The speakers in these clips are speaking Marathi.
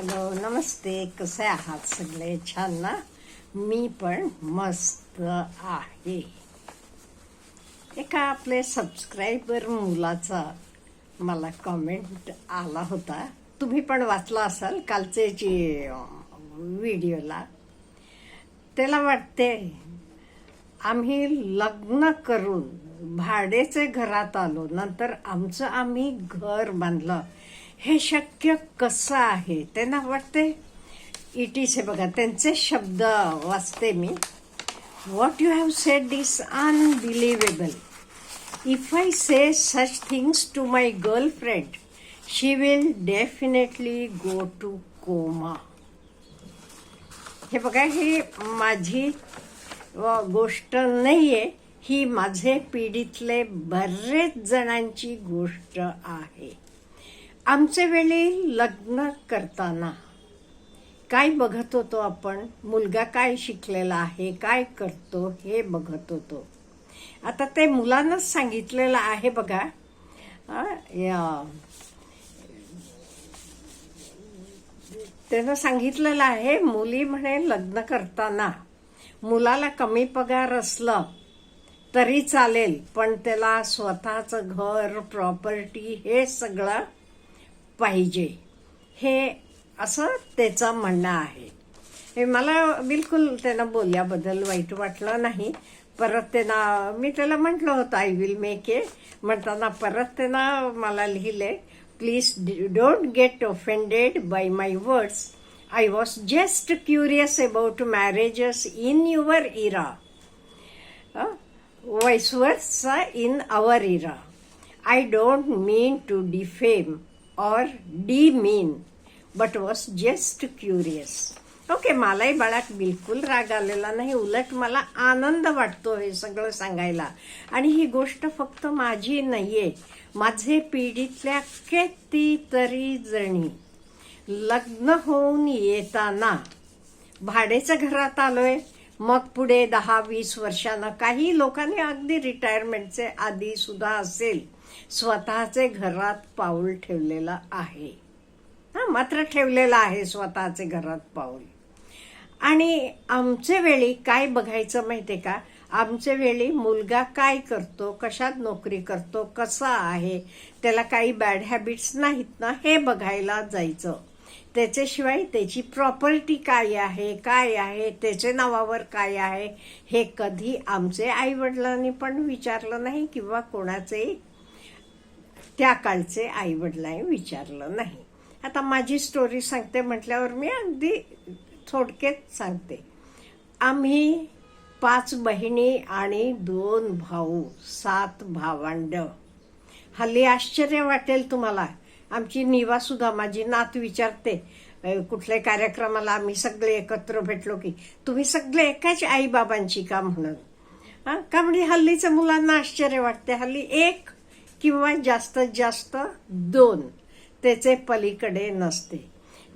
हॅलो नमस्ते कसे आहात सगळे? छान ना? मी पण मस्त आहे. एका आपले सबस्क्रायबर मुलाचा मला कमेंट आला होता. तुम्ही पण वाचला असाल कालचे व्हिडिओला. त्याला वाटते आम्ही लग्न करून भाडेचे घरात आलो. नंतर आमचं आम्ही घर बांधलं. हे शक्य कसं आहे? त्यांना वाटते इट इज बघा त्यांचे शब्द वाचते मी. What you have said is unbelievable if I say such things to my girlfriend she will definitely go to coma हे बघा ही माझी गोष्ट नाही आहे ही माझे पिढीतले बरेच जणांची गोष्ट आहे. आमचे वेळी लग्न करताना काय बघत होतो आपण? मुलगा काय शिकलेला आहे? काय करतो? हे बघत होतो. आता ते मुलांनाच सांगितलेलं आहे बघा. या- त्यानं सांगितलेलं आहे मुली म्हणे लग्न करताना मुलाला कमी पगार असलं तरी चालेल पण त्याला स्वतःचं घर प्रॉपर्टी हे सगळं पाहिजे. हे असं त्याचं म्हणणं आहे. हे मला बिलकुल त्यांना बोलल्याबद्दल वाईट वाटलं नाही. परत त्यांना मी त्याला म्हटलं होतं आय विल मेक ए म्हणताना परत त्यांना मला लिहिले please don't get offended by my words I was just curious about marriages in your era vice in in era I don't mean to to defame. Or demean, but was just curious. Okay मलाही बाळात बिलकुल राग आलेला नाही. उलट मला आनंद वाटतो हे सगळं सांगायला. आणि ही गोष्ट फक्त माझी नाहीये. माझे पिढीतल्या कितीतरी जणी लग्न होऊन येताना भाडेचं घरात आलोय. मग पुढे दहा वीस वर्षानं काही लोकांनी अगदी रिटायरमेंटचे आधी सुद्धा असेल. स्वतःचे घरात पाऊल ठेवलेलं आहे. हा मात्र ठेवलेलं आहे स्वतःचे घरात पाऊल. आणि आमचे वेळी काय बघायचं माहिती का? आमच्या वेळी मुलगा काय करतो कशात नोकरी करतो कसा आहे त्याला काही बॅड हॅबिट्स नाहीत ना हे बघायला जायचं. त्याच्याशिवाय त्याची प्रॉपर्टी काय आहे काय आहे त्याच्या नावावर काय आहे हे कधी आमचे आईवडिलांनी पण विचारलं नाही किंवा कोणाचेही त्या काळचे आई वडिलांनी विचारलं नाही. आता माझी स्टोरी सांगते म्हटल्यावर मी अगदी थोडक्यात सांगते. आम्ही पाच बहिणी आणि दोन भाऊ सात भावंड. हल्ली आश्चर्य वाटेल तुम्हाला. आमची निवासुद्धा माझी नात विचारते अ, कुठल्या कार्यक्रमाला आम्ही सगळे एकत्र भेटलो की? तुम्ही सगळे एकाच आईबाबांची का म्हणून? का म्हणजे हल्लीच्या मुलांना आश्चर्य वाटते. हल्ली एक किंवा जास्तीत जास्त दोन. त्याचे पलीकडे नसते.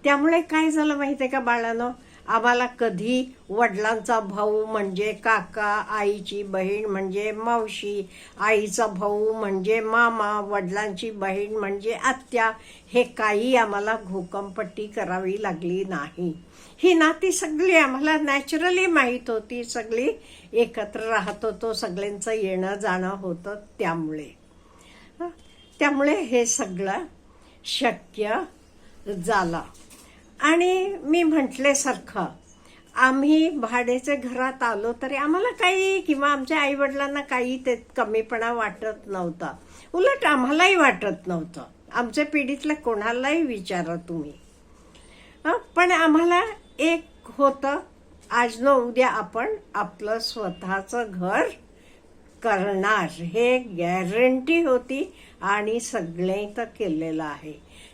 त्यामुळे काय झालं माहितीये का बाळानं? आम्हाला कधी वडिलांचा भाऊ म्हणजे काका आईची बहीण म्हणजे मावशी आईचा भाऊ म्हणजे मामा वडिलांची बहीण म्हणजे आत्या हे काही आम्हाला घोकंपट्टी करावी लागली नाही. ही नाती सगळी आम्हाला नॅचरली माहीत होती. सगळी एकत्र राहत होतो. सगळ्यांचं येणं जाणं होतं त्यामुळे. त्यामुळे हे सगळं शक्य झालं. आणि मी म्हटल्यासारखं आम्ही भाड्याच्या घरात आलो तरी आम्हाला काही किंवा आमच्या आईवडिलांना काही ते कमीपणा वाटत नव्हता. उलट आम्हालाही वाटत नव्हतं. आमच्या पिढीतल्या कोणालाही विचारा तुम्ही. हं? पण आम्हाला एक होतं आज न उद्या आपण आपलं स्वतःचं घर करणार हे गॅरंटी होती आणि सगळे तर केलेलं आहे.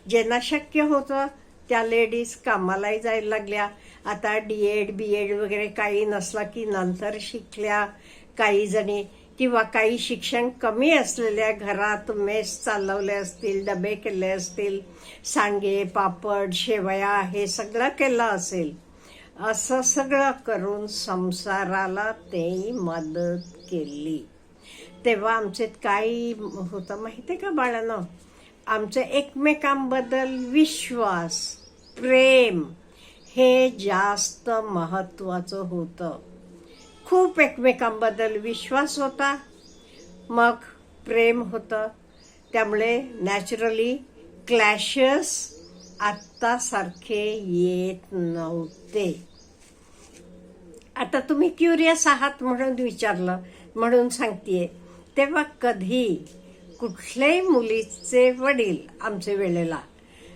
ज्यांना शक्य होतं त्या लेडीज कामालाही जायला लागल्या. आता डी एड बी एड वगैरे काही नसला की नंतर शिकल्या. काही जणी किंवा काही शिक्षण कमी असलेल्या घरात मेस चालवले असतील डबे केले असतील सांगे पापड शेवया हे सगळं केलं असेल. असं सगळं करून संसाराला ते मदत केली. तेव्हा आमच्यात काय होतं माहिती का बाळानं? आमचं एकमेकांबद्दल विश्वास प्रेम हे जास्त महत्त्वाचं होतं. खूप एकमेकांबद्दल विश्वास होता मग प्रेम होतं. त्यामुळे नॅचरली क्लॅशेस आत्तासारखे येत नव्हते. आता तुम्ही क्युरियस आहात म्हणून विचारलं म्हणून सांगतेय. तेव्हा कधी कुठल्याही मुलीचे वडील आमचे वेळेला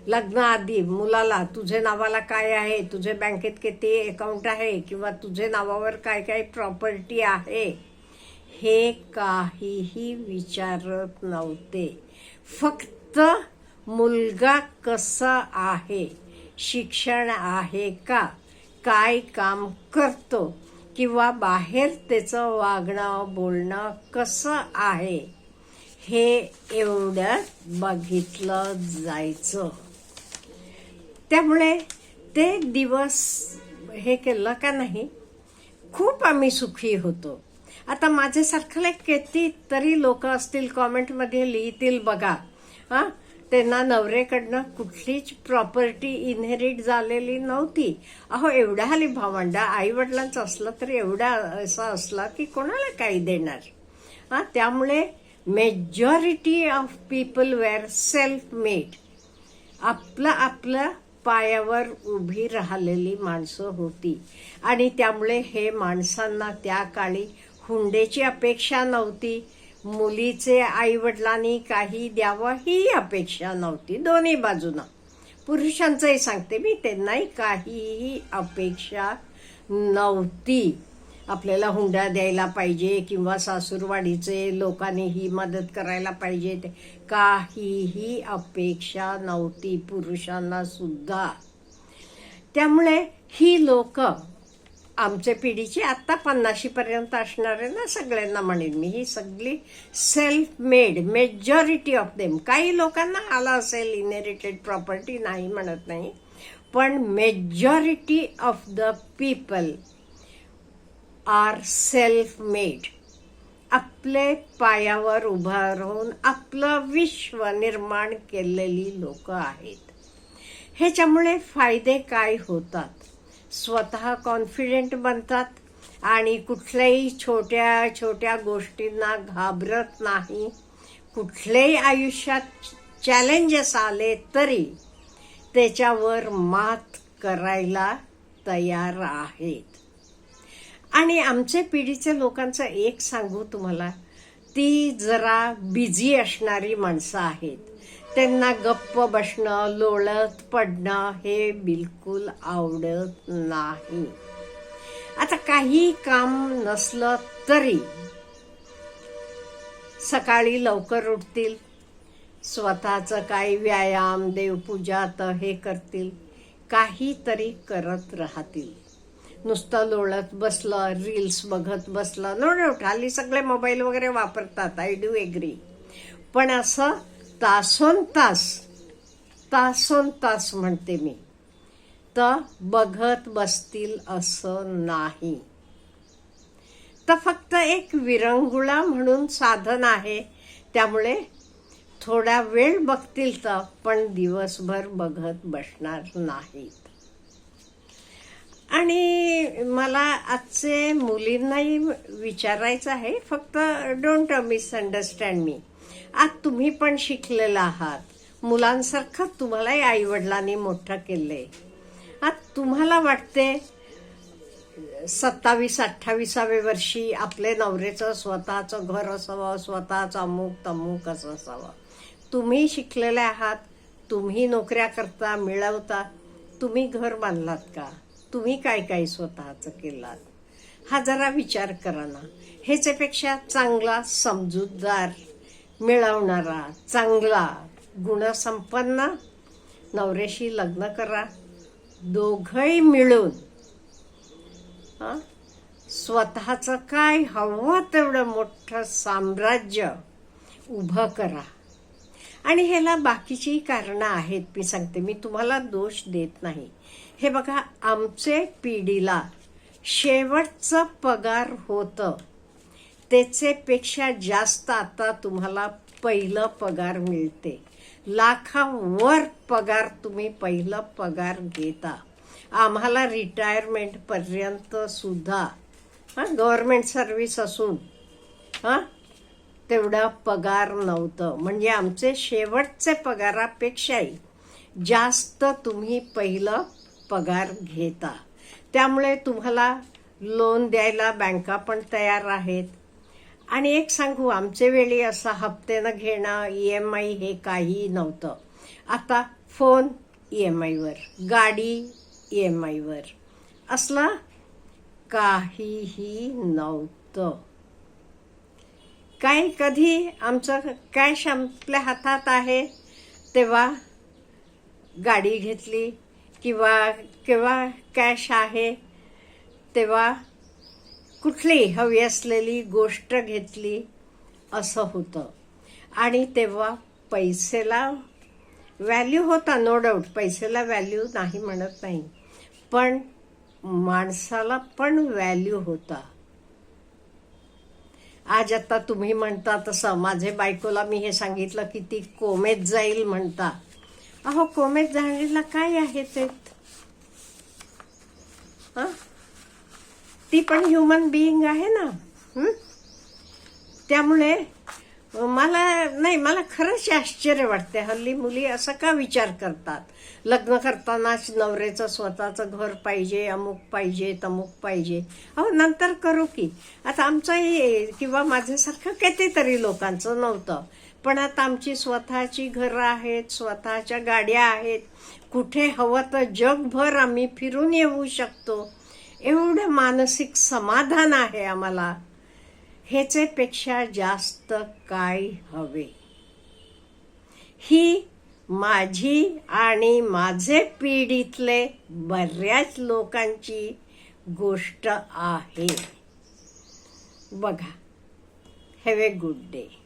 लग्नाआधी मुलाला तुझे नावाला काय आहे तुझे बँकेत किती अकाउंट आहे किंवा तुझे नावावर काय काय प्रॉपर्टी आहे हे काहीही विचारत नव्हते. फक्त मुलगा कसा आहे शिक्षण आहे का काय काम करतो किंवा बाहेर त्याचं वागणं बोलणं कसं आहे हे एवढं बघितलं जायचं. त्यामुळे ते दिवस हे केलं का नाही? खूप आम्ही सुखी होतो. आता माझ्यासारखं किती तरी लोक असतील कॉमेंटमध्ये लिहितील बघा. हां? त्यांना नवरेकडनं कुठलीच प्रॉपर्टी इनहेरिट झालेली नव्हती. अहो एवढा हली भावंडा आई वडिलांचं असलं तर एवढा असं असला की कोणाला काही देणार? हा त्यामुळे majority of people were self made आपलं आपलं पायावर उभी राहिलेली माणसं होती. आणि त्यामुळे हे माणसांना त्या काळी हुंडेची अपेक्षा नव्हती. मुलीचे आई वडिलांनी काही द्यावं ही अपेक्षा नव्हती दोन्ही बाजूनं. पुरुषांचंही सांगते मी त्यांनाही काहीही अपेक्षा नव्हती. आपल्याला हुंडा द्यायला पाहिजे किंवा सासूरवाडीचे लोकांनी ही मदत करायला पाहिजे ते काहीही अपेक्षा नव्हती पुरुषांना सुद्धा. त्यामुळे ही लोक आमच्या पिढीची आत्ता पन्नाशी पर्यंत ना सगळ्यांना म्हणेन मी. ही सगळी self made majority of them काही लोकांना आला असेल इनहेरिटेड प्रॉपर्टी नाही म्हणत नाही. पण majority of the people are self made आपले पायावर उभा राहून आपलं विश्व निर्माण केलेली लोक आहेत. ह्याच्यामुळे फायदे काय होतात? स्वतः कॉन्फिडेंट बनतात आणि कुठल्याही छोट्या छोट्या गोष्टींना घाबरत नाही. कुठल्याही आयुष्यात चॅलेंजेस आले तरी त्याच्यावर मात करायला तयार आहेत. आणि आमच्या पिढीचे लोकांचं एक सांगू तुम्हाला ती जरा बिझी असणारी माणसं आहेत. त्यांना गप्प बसणं लोळत पडणं हे बिलकुल आवडत नाही. आता काही काम नसलं तरी सकाळी लवकर उठतील. स्वतःचं काही व्यायाम देवपूजा तर हे करतील. काहीतरी करत राहतील. नुसतं लोळत बसलं रील्स बघत बसलं. नो डाऊट हल्ली सगळे मोबाईल वगैरे वापरतात. आय डू एग्री पण असं तासोन तास तासोन तास म्हणते मी. तर बघत बसतील असं नाही. तर फक्त एक विरंगुळा म्हणून साधन आहे. त्यामुळे थोडा वेळ बघतील तर पण दिवसभर बघत बसणार नाहीत. आणि मला आजचे मुलींनाही विचारायचं आहे. फक्त डोंट मिसअंडरस्टँड मी आज तुम्ही पण शिकलेला आहात. मुलांसारखं तुम्हालाही आई वडिलांनी मोठं केलंय. आज तुम्हाला वाटते सत्तावीस अठ्ठावीसाव्या वर्षी आपले नवरेचं स्वतःचं घर असावं स्वतःचं अमुक तमुक असं असावं. तुम्ही शिकलेले आहात तुम्ही नोकऱ्या करता मिळवता तुम्ही घर बांधलात का? तुम्ही काय काय स्वतःचं केलात? हा जरा विचार करा ना. ह्याच्यापेक्षा चांगला समजूतदार मिळवणारा चांगला गुणसंपन्न नवऱ्याशी लग्न करा. दोघही मिळून हां? स्वतःचं काय हवं तेवढं मोठं साम्राज्य उभं करा. आणि ह्याला बाकीची कारणं आहेत मी सांगते. मी तुम्हाला दोष देत नाही. हे बघा आमचे पिढीला शेवटचं पगार होतं. त्याचेपेक्षा जास्त आता तुम्हाला पहिलं पगार मिळते. लाखावर पगार तुम्ही पहिलं पगार घेता. आम्हाला रिटायरमेंटपर्यंत सुद्धा हां गव्हर्मेंट सर्व्हिस असून हां तेवढा पगार नव्हतं. म्हणजे आमचे शेवटचे पगारापेक्षाही जास्त तुम्ही पहिलं पगार घेता. त्यामुळे तुम्हाला लोन द्यायला बँका पण तयार आहेत. आणि एक सांगू आमचे वेळी असा हप्त्यानं घेणं ई एम आय हे काही नव्हतं. आता फोन ई एम आयवर गाडी ई एम आयवर असला काहीही नव्हतं. काय कधी आमचं कॅश आपल्या हातात आहे तेव्हा गाडी घेतली किंवा किंवा कॅश आहे तेव्हा कुठली हवी असलेली गोष्ट घेतली असं होतं. आणि तेव्हा पैसेला व्हॅल्यू होता नो डाऊट पैसेला व्हॅल्यू नाही म्हणत नाही. पण माणसाला पण व्हॅल्यू होता. आज आता तुम्ही म्हणता तसं माझे बायकोला मी हे सांगितलं की ती कोमेत जाईल म्हणता. अहो कोमेत जाण्याला काय आहे ते? हां? ती पण ह्युमन बिईंग आहे ना. त्यामुळे मला नाही मला खरंच आश्चर्य वाटते हल्ली मुली असं का विचार करतात? लग्न करतानाच नवऱ्याचं स्वतःचं घर पाहिजे अमुक पाहिजे तमुक पाहिजे. अहो नंतर करू की. आता आमचंही किंवा माझ्यासारखं कितीतरी लोकांचं नव्हतं. पण आता आमची स्वतःची घरं आहेत स्वतःच्या गाड्या आहेत. कुठे हवं तर जगभर आम्ही फिरून येऊ शकतो. एवढं मानसिक समाधान आहे आम्हाला. ह्याच्यापेक्षा जास्त काय हवे? ही माझी आणि माझे पिढीतले बऱ्याच लोकांची गोष्ट आहे. बघा. Have a good day.